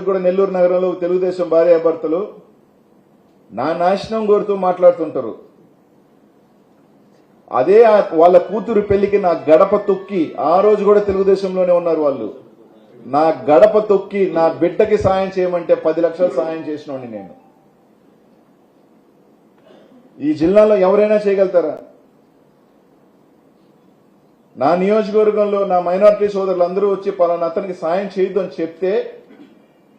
కూడా నెల్లూరు నగరంలో తెలుగుదేశం భార్యాభర్తలు నా నాశనం కోరుతూ మాట్లాడుతుంటారు. అదే వాళ్ళ కూతురు పెళ్ళికి నా గడప తొక్కి ఆ రోజు కూడా తెలుగుదేశంలోనే ఉన్నారు వాళ్ళు. నా గడప తొక్కి నా బిడ్డకి సాయం చేయమంటే పది లక్షలు సాయం చేసినోడిని నేను. ఈ జిల్లాలో ఎవరైనా చేయగలుగుతారా? నా నియోజకవర్గంలో నా మైనారిటీ సోదరులు అందరూ వచ్చి పలానా అతనికి సాయం చేయొద్దు అని చెప్తే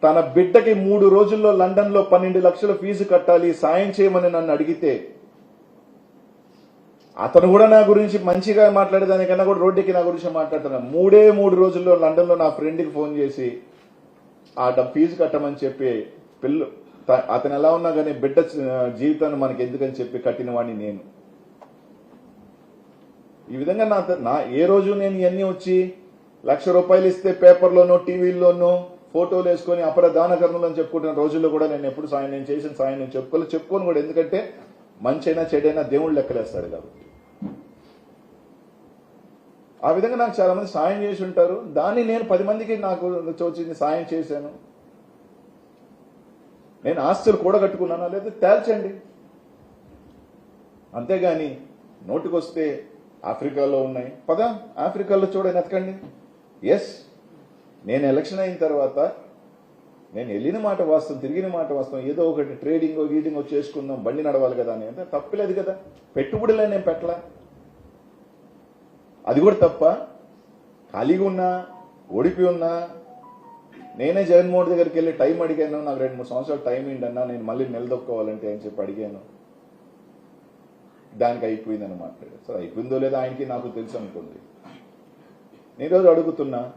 తన బిడ్డకి మూడు రోజుల్లో లండన్లో పన్నెండు లక్షల ఫీజు కట్టాలి సాయం చేయమని నన్ను అడిగితే అతను కూడా నా గురించి మంచిగా మాట్లాడేదానికన్నా కూడా రోడ్డుకి నా గురించి మాట్లాడుతున్నాను మూడే మూడు రోజుల్లో లండన్లో నా ఫ్రెండ్కి ఫోన్ చేసి ఆ ఫీజు కట్టమని చెప్పి పిల్ల అతను ఎలా ఉన్నా కానీ బిడ్డ జీవితాన్ని మనకి ఎందుకని చెప్పి కట్టిన వాడిని నేను. ఈ విధంగా నా నా ఏ రోజు నేను ఇవన్నీ వచ్చి లక్ష రూపాయలు ఇస్తే పేపర్లోనో టీవీల్లోనో ఫోటోలు వేసుకొని అపర దాన కర్మలు అని చెప్పుకుంటున్న రోజుల్లో కూడా నేను ఎప్పుడు సాయం నేను చేసిన సాయం నేను చెప్పుకోలేదు చెప్పుకోను కూడా. ఎందుకంటే మంచైనా చెడైనా దేవుడు లెక్కలేస్తాడు కాబట్టి. ఆ విధంగా నాకు చాలా మంది సాయం చేసి ఉంటారు. దాన్ని నేను పది మందికి నాకు వచ్చింది సాయం చేశాను. నేను ఆస్తులు కూడగట్టుకున్నానా లేదా తేల్చండి. అంతేగాని నోటికొస్తే ఆఫ్రికాలో ఉన్నాయి. పద ఆఫ్రికాలో చూడని ఎతకండి ఎస్ నేను ఎలక్షన్ అయిన తర్వాత నేను వెళ్ళిన మాట వాస్తవం తిరిగిన మాట వాస్తవం ఏదో ఒకటి ట్రేడింగ్ గీటింగ్ చేసుకుందాం బండి నడవాలి కదా అని అంటే తప్పలేదు కదా. పెట్టుబడిలే నేను పెట్టలా. అది కూడా తప్ప ఖాళీగా ఉన్నా ఓడిపి ఉన్నా నేనే జగన్మోహన్ దగ్గరికి వెళ్ళి టైం అడిగాను నాకు రెండు మూడు సంవత్సరాలు టైం ఏంటన్నా నేను మళ్ళీ నిలదొక్కోవాలంటే అని చెప్పి అడిగాను. దానికి అయిపోయిందని మాట్లాడారు. సో అయిపోయిందో లేదో ఆయనకి నాకు తెలుసు అనుకోండి. నేను రోజు అడుగుతున్నా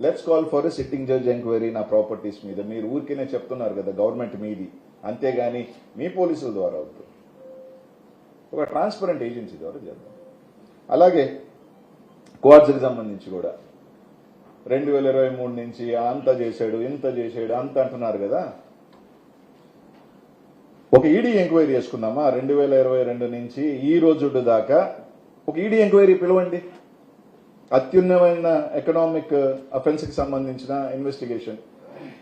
let's call for sitting judge enquiry నా ప్రాపర్టీస్ మీద. మీరు ఊరికేనే చెప్తున్నారు కదా గవర్నమెంట్ మీది. అంతేగాని మీ పోలీసుల ద్వారా అవుతుంది. ఒక ట్రాన్స్పరెంట్ ఏజెన్సీ ద్వారా చేద్దాం. అలాగే క్వార్ట్స్కి సంబంధించి కూడా. రెండు వేల ఇరవై మూడు నుంచి అంత చేశాడు ఇంత చేశాడు అంత అంటున్నారు కదా. ఒక ఈడీ ఎంక్వైరీ చేసుకుందామా? రెండు వేల ఇరవై రెండు నుంచి ఈ రోజు దాకా ఒక ఈడీ ఎంక్వైరీ పిలవండి. అత్యున్నమైన ఎకనామిక్ అఫెన్స్కి సంబంధించిన ఇన్వెస్టిగేషన్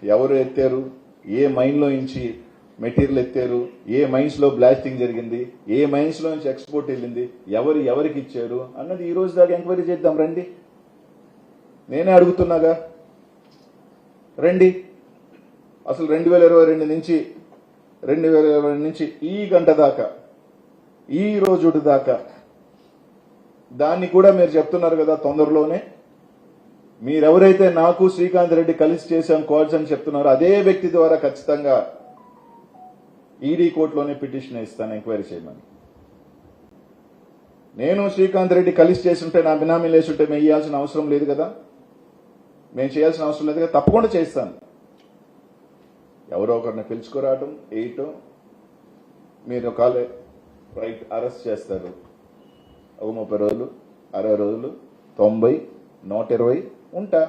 ఎవరు ఎత్తారు? ఏ మైన్లో నుంచి మెటీరియల్ ఎత్తారు? ఏ మైన్స్లో బ్లాస్టింగ్ జరిగింది? ఏ మైన్స్లో నుంచి ఎక్స్పోర్ట్ వెళ్ళింది? ఎవరు ఎవరికి ఇచ్చారు? అన్నది ఈ రోజు దాకా ఎంక్వైరీ చేద్దాం. రండి. నేనే అడుగుతున్నాగా. రండి. అసలు రెండు వేల ఇరవై రెండు నుంచి రెండు వేల ఇరవై నుంచి ఈ గంట దాకా ఈ రోజు దాకా దాన్ని కూడా మీరు చెప్తున్నారు కదా తొందరలోనే. మీరెవరైతే నాకు శ్రీకాంత్ రెడ్డి కలిసి చేశాం కాల్స్ అని చెప్తున్నారో అదే వ్యక్తి ద్వారా ఖచ్చితంగా ఈడీ కోర్టులోనే పిటిషన్ ఇస్తాను ఎంక్వైరీ చేయమని. నేను శ్రీకాంత్ రెడ్డి కలిసి చేస్తుంటే నా బినామీ లేచుంటే మేము ఇవ్వాల్సిన అవసరం లేదు కదా. మేము చేయాల్సిన అవసరం లేదు కదా తప్పకుండా చేస్తాను. ఎవరో ఒకరిని పిలుచుకురావటం వేయటం మీరు ఒకవేళ రైట్ అరెస్ట్ చేస్తారు. ఒక ముప్పై రోజులు అరవై రోజులు తొంభై నూట ఇరవై ఉంటా.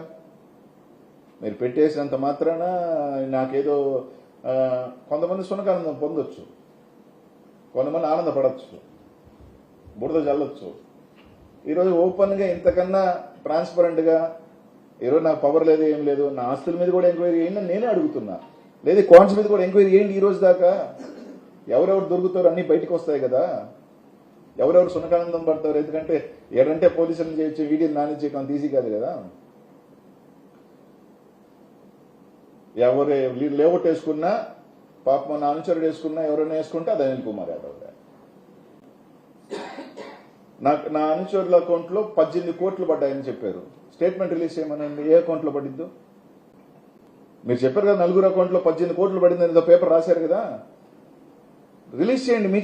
మీరు పెట్టేసినంత మాత్రాన నాకేదో కొంతమంది సునకానందం పొందొచ్చు. కొంతమంది ఆనందపడవచ్చు బురద చల్లొచ్చు ఈరోజు ఓపెన్గా ఇంతకన్నా ట్రాన్స్పరెంట్గా ఈరోజు నాకు పవర్ లేదు ఏం లేదు నా ఆస్తుల మీద కూడా ఎంక్వైరీ చేయండి నేనే అడుగుతున్నా. లేదు కాన్స్ మీద కూడా ఎంక్వైరీ చేయండి ఈ రోజు దాకా. ఎవరెవరు దొరుకుతారు అన్ని బయటకు వస్తాయి కదా. ఎవరెవరు సునకానందం పడతారు? ఎందుకంటే ఎడంటే పోలీసులను చేయొచ్చు వీడియో నానిచ్చే అంత ఈజీ కాదు కదా? ఎవరు లేఅవుట్ వేసుకున్నా పాప నా అనుచరుడు వేసుకున్నా ఎవరైనా వేసుకుంటే అది అనిల్ కుమార్ యాదవ్ నాకు నా అనుచరుల అకౌంట్లో పద్దెనిమిది కోట్లు పడ్డాయని చెప్పారు. స్టేట్మెంట్ రిలీజ్ చేయమనండి. ఏ అకౌంట్లో పడిద్దు? మీరు చెప్పారు కదా నలుగురు అకౌంట్లో పద్దెనిమిది కోట్లు పడిందని ఏదో పేపర్ రాశారు కదా? రిలీజ్ చేయండి మీ